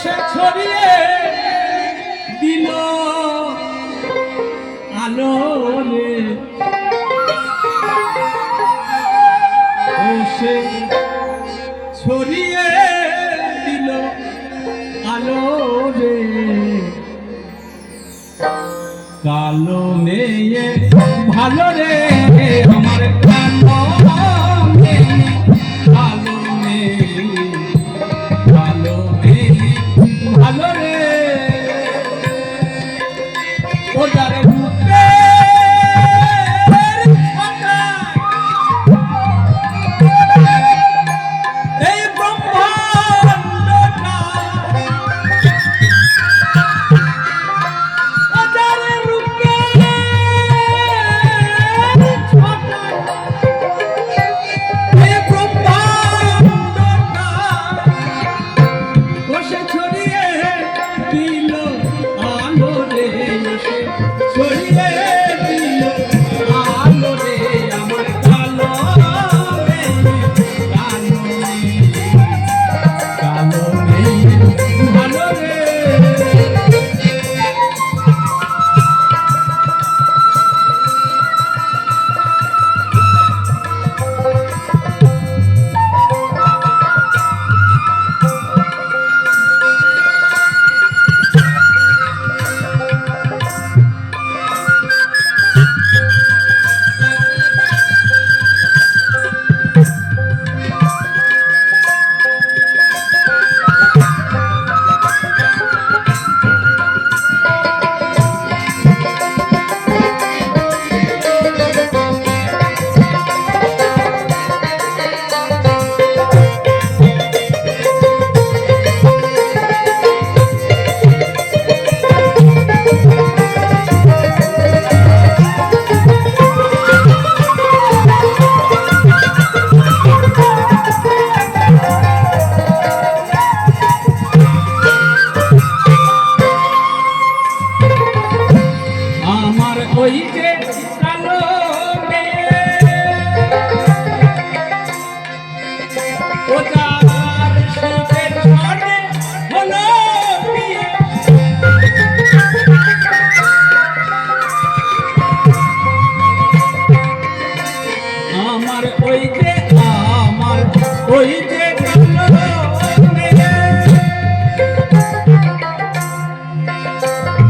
সে ছড়িয়ে দিল আলো সে ছড়িয়ে দিল আলো রে কালো মেয়ে ভালো রে।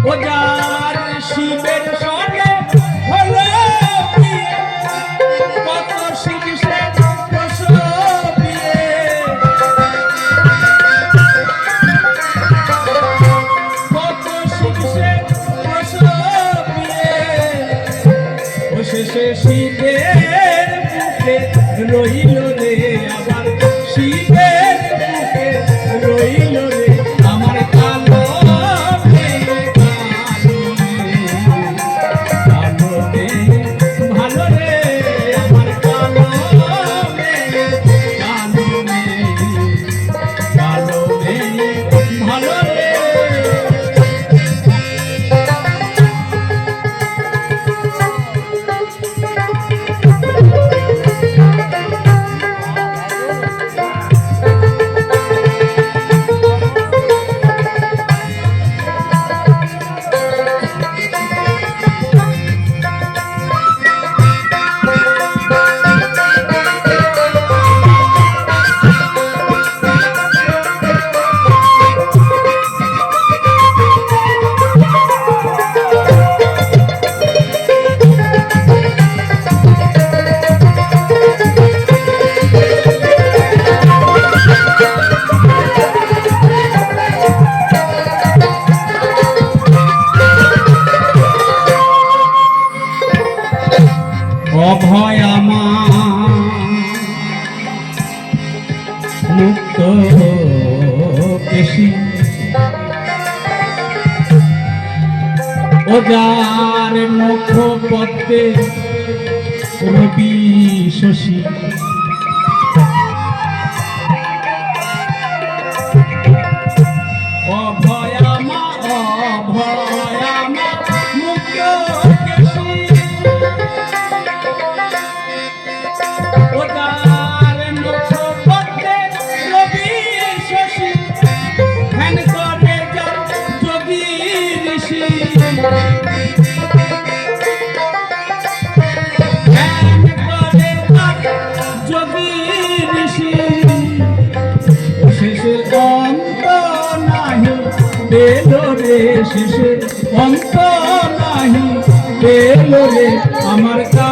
খোঁজার শিবের সঙ্গে হলো কত শিব সে কত শিব সে শেষে শিবের মুখে রইল অভয় আমার মুক্ত কেশি ও যার মুখ পথে রবি শশী। এলো রে শেষে অন্ত নাহি বেলরে আমার কালো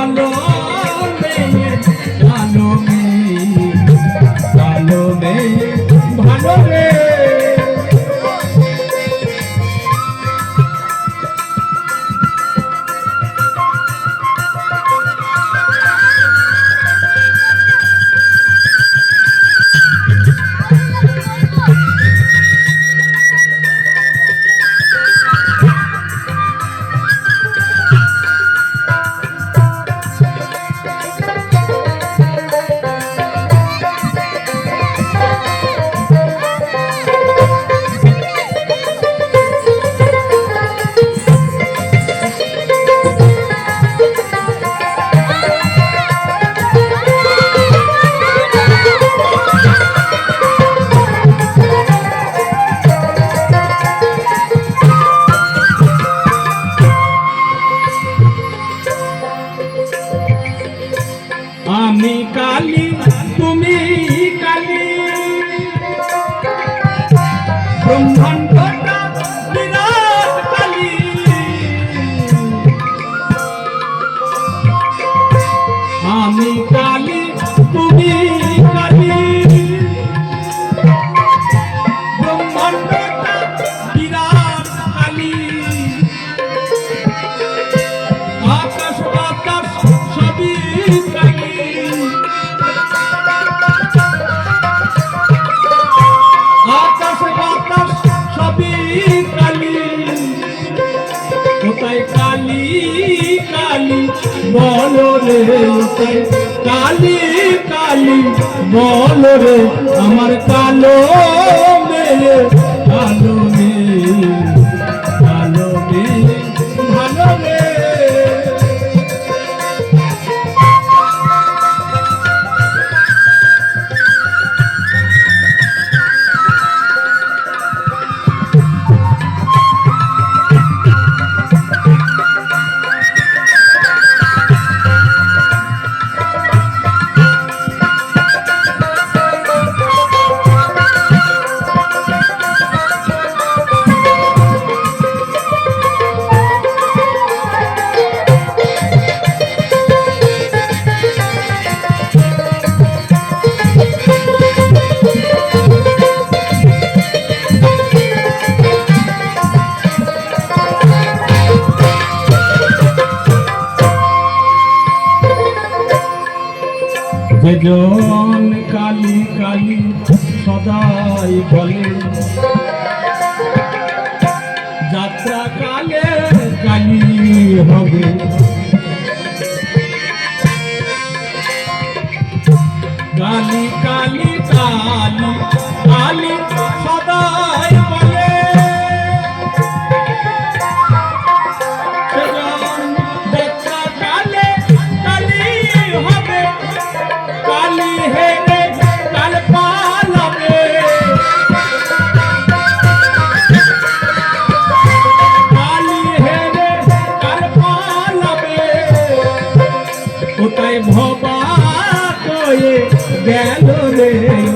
কালি কালী কালী বলো রে আমার কালো মেয়ে কালো যেজন কালী কালী সদাই বলে। যাত্রা কালে কালী হবে। কালী গেল রে